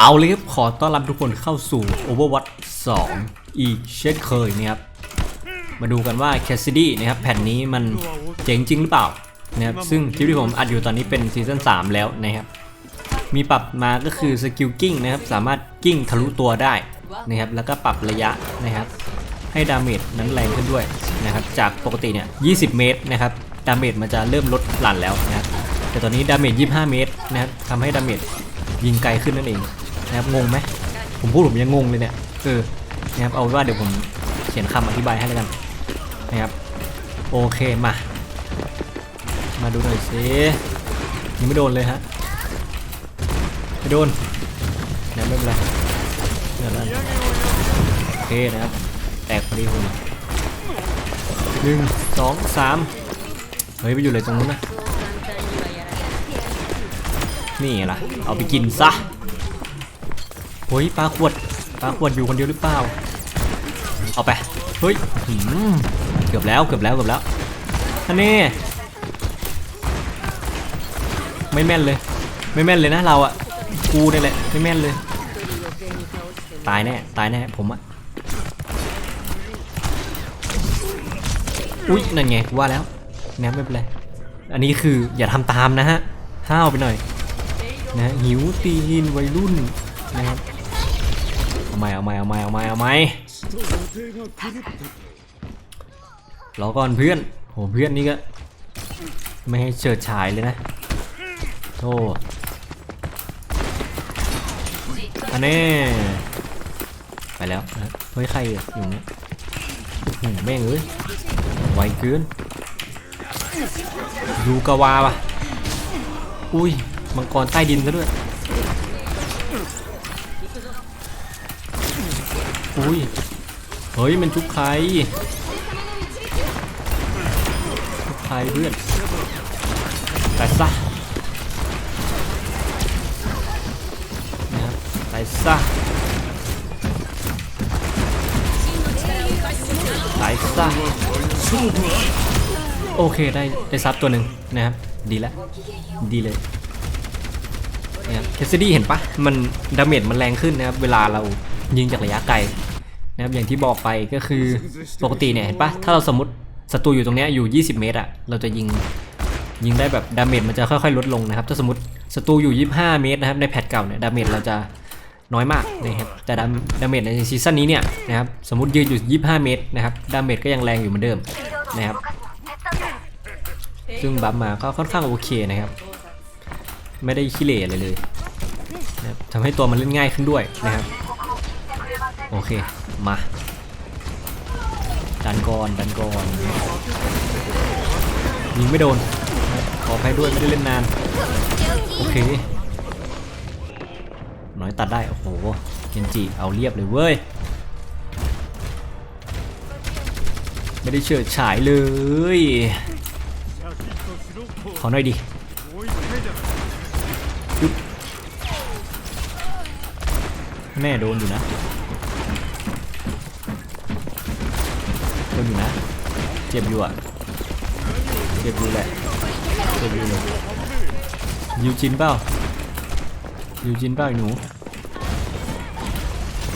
เอาเลยครับขอต้อนรับทุกคนเข้าสู่ Overwatch 2 อีกเช่นเคยนะครับ มาดูกันว่า Cassidy นะครับแผ่นนี้มันเจ๋งจริงหรือเปล่านะครับซึ่งคลิปที่ผมอัดอยู่ตอนนี้เป็นซีซั่น3 แล้วนะครับ มีปรับมาก็คือสกิลกิ้งนะครับ สามารถกิ้งทะลุตัวได้นะครับ แล้วก็ปรับระยะนะครับ ให้ดาเมจนั้นแรงขึ้นด้วยนะครับ จากปกติเนี่ย 20 เมตรนะครับดาเมจมันจะเริ่มลดหลั่นแล้วนะครับแต่ตอนนี้ดาเมจ 25 เมตรนะครับทำให้ดาเมจ ยิงไกลขึ้นนั่นเองนะครับงงไหมผมพูดผมยังงงเลยเนี่ยเออนะครับเอาว่าเดี๋ยวผมเขียนคำอธิบายให้แล้วกันนะครับโอเคมา มาดูหน่อยสิยังไม่โดนเลยฮะไม่โดนนะไม่เป็นไรเดี๋ยวนั้นโอเคนะครับแตกพอดีคุณหนึ่งสองสามเฮ้ยไปอยู่เลยตรงนู้นนะ นี่ล่ะ เอาไปกินซะเฮ้ยปลาขวดปลาขวดอยู่คนเดียวหรือเปล่า เอาไป เฮ้ยเกือบแล้วเกือบแล้วเกือบแล้วท่านนี่ไม่แม่นเลย ไม่แม่นเลยนะเราอะกูนี่แหละไม่แม่นเลย ตายแน่ตายแน่ผมอะอุ๊ยนั่นไงว่าแล้วแนบไม่เป็นไรอันนี้คืออย่าทำตามนะฮะห้าวไปหน่อย นะหิวตีหินวัยรุ่นนะครับเอาไม่เอาไม่เอาไม่เอาไม่เอาไม่รอก่อนเพื่อนโหเพื่อนนี่ก็ไม่ให้เฉิดฉายเลยนะโธ่อันนี้ไปแล้วนะเฮ้ยใครอยู่เนี่ยแม่งเอ้ยไวเกินยูกาวาปะอุ้ย มังกรใต้ดินซะด้วยอุ้ย เฮ้ย มันชุบใครชุบใครเพื่อนแต่ซะนะครับไปซะไปซะโอเค ได้ ได้ซับตัวหนึ่งนะครับ ดีแล้ว ดีเลย นะครับแคสซิดี้เห็นปะมันดาเมจมันแรงขึ้นนะครับเวลาเรายิงจากระยะไกลนะครับอย่างที่บอกไปก็คือปกติเนี่ยเห็นปะถ้าเราสมมติศัตรูอยู่ตรงนี้อยู่ 20 เมตรอะเราจะยิงยิงได้แบบดาเมจมันจะค่อยๆลดลงนะครับ ถ้าสมมติศัตรูอยู่ 25 เมตรนะครับในแพทเก่าเนี่ยดาเมจเราจะน้อยมากนะครับแต่ดาดาเมจในซีซั่นนี้เนี่ยนะครับสมมติยืนอยู่ 25 เมตรนะครับดาเมจก็ยังแรงอยู่เหมือนเดิมนะครับซึ่งบัฟมาก็ค่อนข้างโอเคนะครับ ไม่ได้ขี้เหร่อะไรเลยนะทำให้ตัวมันเล่นง่ายขึ้นด้วยนะครับ โอเค มา ดันก่อนดันก่อนยิงไม่โดน ขออภัยด้วยไม่ได้เล่นนาน โอเค น้อยตัดได้ โอ้โหเคนจิเอาเรียบเลยเว้ย ไม่ได้เฉิดฉายเลย ขอหน่อยดิยุบ แม่โดนอยู่นะ โดนอยู่นะ เจ็บอยู่อะ เจ็บอยู่แหละ เจ็บอยู่เลยยูจินเปล่ายูจินเปล่าไอ้หนู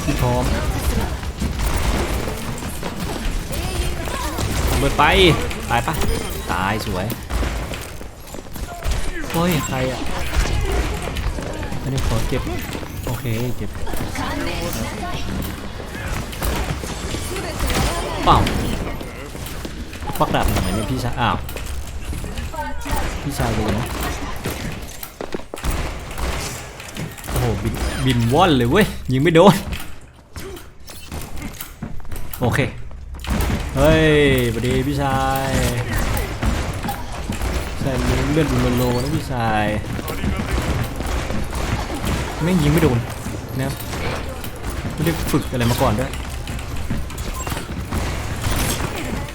พี่พร้อมเบิดไป ตายปะตายสวยโอ้ยใครอะอันนี้ขอเก็บ โอเคเก็บเปล่าปักดับทำไมเนี่ยพี่ชายอ้าวพี่ชายเลยนะโอ้โหบินบินว่อนเลยเว้ยยิงไม่โดนโอเคเฮ้ยสวัสดีพี่ชายใช่เลือดดูโลนะพี่ชาย ไม่ยิงไม่โดนนะครับไม่ได้ฝึกอะไรมาก่อนด้วย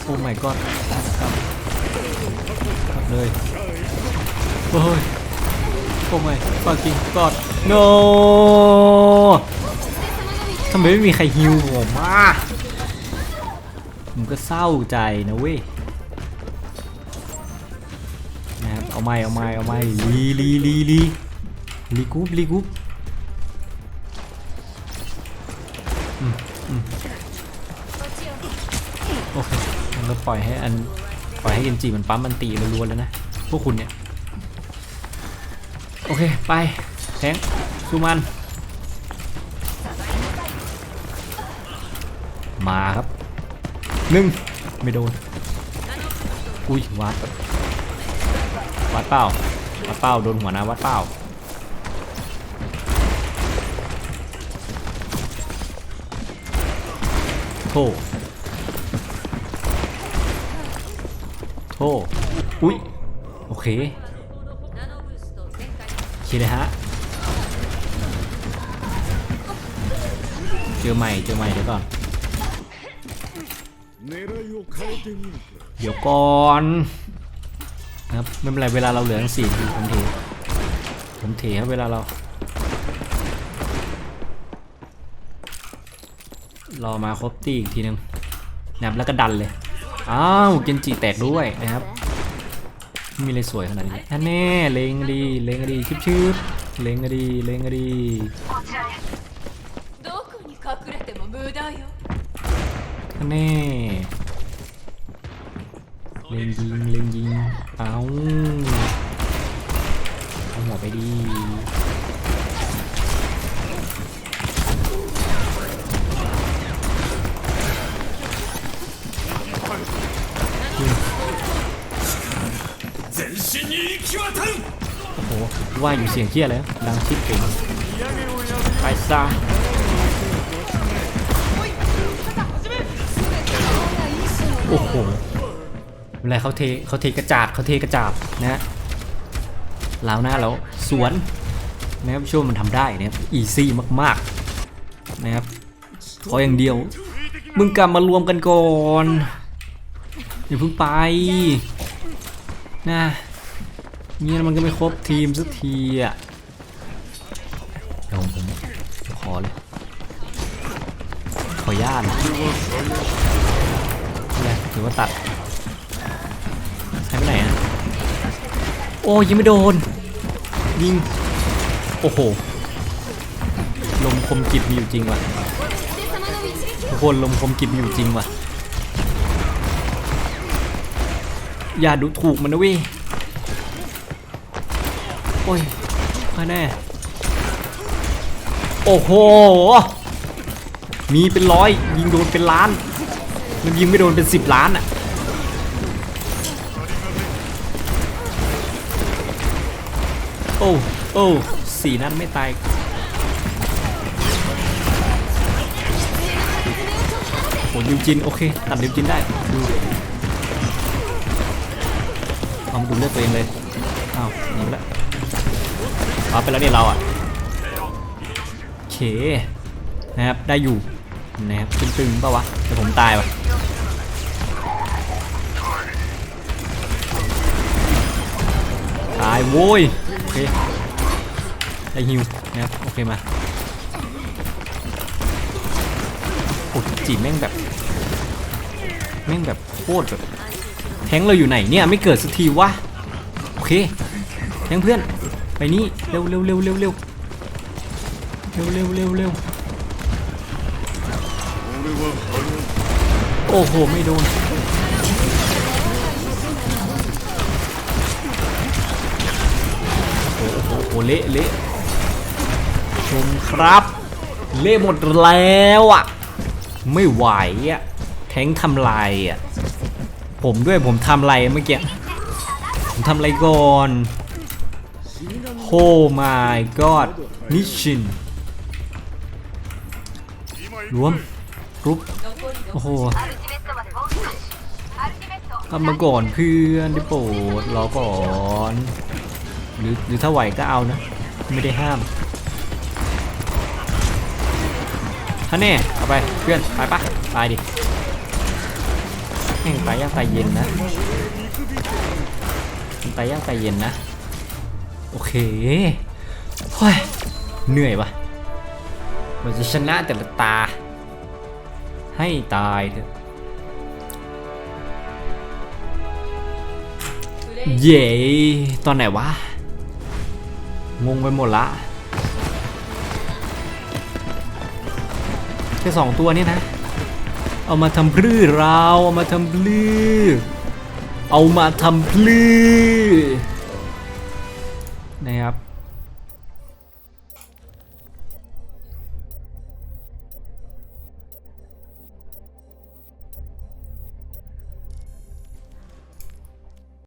โอ้ my god ครับครับเลยโอ้ยโอ้ my fucking god no ทำไมไม่มีใครฮิวผมอะผมก็เศร้าใจนะเว้ยนะครับเอาไม่เอาไม่เอาไม่ลีลีลีลีลีกรุ๊ปลีกรุ๊ โอเคงั้นก็ปล่อยให้อันปล่อยให้เอ็นจีมันปั๊มมันตีรัวๆแล้วนะ พวกคุณเนี่ย โอเค ไปแทงสู้มัน มาครับหนึ่งไม่โดน อุ้ยวัดวัดเป้าวัดเป้าโดนหัวนะวัดเป้า โทษโทอุ้ย โอเคคิดเลยฮะ เจอใหม่ เจอใหม่เดี๋ยวก่อน เดี๋ยวก่อนครับไม่เป็นไรเวลาเราเหลือสี่ทีผมเทผมเทครับเวลาเรา รอมาครบตีอีกทีนึงนับแล้วก็ดันเลย อ้าวเกนจิแตกด้วยนะครับมีอะไรสวยขนาดนี้แน่เลงดีเลงดีชิบชิบเลงดีเลงดีแน่เลงยิงเลงยิงเอาเอาหัวไปดี ว่าอยู่เสียงเที่ยแล้วดังชิดเก่งไปซะโอ้โหเวลาเขาเทเขาเทกระจาดเขาเทกระจาดนะฮะล้าวหน้าแล้วสวนนะครับช่วงมันทำได้นะครับอีซี่มากๆนะครับขออย่างเดียว มึงกลับมารวมกันก่อนอย่าเพิ่งไปนะ เนี่ยมันก็ไม่ครบทีมสักทีอะเดี๋ยวผมผมขอเลย ขอญาตนะเนี่ถือว่าตัดใช้ไปไหนอะ โอ้ยิงไม่โดน ยิง โอ้โห ลมคมกิดมีอยู่จริงว่ะทุกคนลมคมกิดมีอยู่จริงว่ะ อย่าดูถูกมันนะเว้ย โอ้ยมาแน่ โอ้โห มีเป็นร้อย ยิงโดนเป็นล้าน มันยิงไม่โดนเป็นสิบล้านอะโอ้โอ้สี่นัดไม่ตายโอ้ดิวจิน โอเค ตัดดิวจินได้ ดูเอามาดูเลือดตัวเองเลย อ้าวหนีไปแล้ว เอาไปแล้วเนี่ยเราอะโอเคนะครับได้อยู่นะครับตึงๆป่าวะแต่ผมตายวะตายโว้ยโอเคได้ฮิวนะครับโอเคมาโอ้จีแม่งแบบแม่งแบบโคตรแบบแทงเราอยู่ไหนเนี่ยไม่เกิดสักทีวะโอเคแทงเพื่อน ไปนี่เร็วเร็วเร็วเร็วเร็วเร็วเร็วเร็วเร็วโอ้โห ไม่โดน โอ้โหโอ้เละเละชมครับ เละหมดแล้วอะ ไม่ไหวอะ แทงทำลายอะ ผมด้วยผมทำอะไรเมื่อกี้ ผมทำอะไรก่อน my god นิชินรวมกรุ๊ปโอ้โหทำมาก่อนเพื่อนได้โปรดรอก่อนหรือหรือถ้าไหวก็เอานะ ไม่ได้ห้ามท่านแน่เอาไปเพื่อนไปปะตายดิแม่งตายยากตายเย็นนะมันตายยากตายเย็นนะ โอเคเฮ้ยเหนื่อยวะมันจะชนะแต่ละตา ให้ตายเถอะเย้ตอนไหนวะ งงไปหมดละแค่สองตัวนี่นะ เอามาทำพลื้อเราเอามาทำพลื้อเอามาทำพลื้อ นะครับ